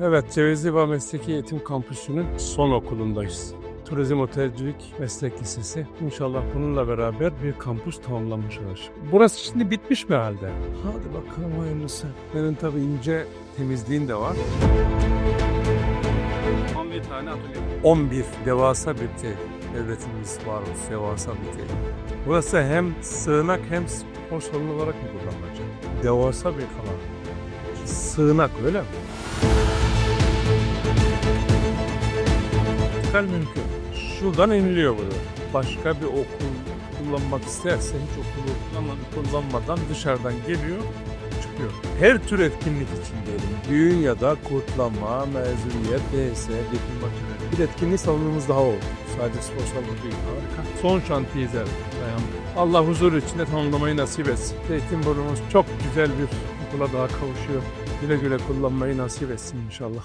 Evet, Cevizli Mesleki Eğitim Kampüsü'nün son okulundayız. Turizm Otelcilik Meslek Lisesi. İnşallah bununla beraber bir kampüs tamamlanmış olacak. Burası şimdi bitmiş mi halde? Hadi bakalım hayırlısı. Benim tabii ince temizliğin de var. 11 tane atölye. 11 devasa bir tesis. Devletimiz var olsun devasa bir. Burası hem sığınak hem spor salonu olarak mı kullanılacak? Devasa bir alan. Sığınak öyle mi? İntikal mümkün. Şuradan iniliyor burada. Başka bir okul kullanmak isterse hiç okulu kullanma- kullanmadan dışarıdan geliyor, çıkıyor. Her tür etkinlik için diyelim. Düğün ya da kutlama, mezuniyet, DS, diplomat töreni. Bir etkinlik salonumuz daha oldu. Sadece spor salonu değil. Harika. Son şantiyeyiz evet. Allah huzur içinde tamamlamayı nasip etsin. Zeytinburnumuz çok güzel bir okula daha kavuşuyor. Güle güle kullanmayı nasip etsin inşallah.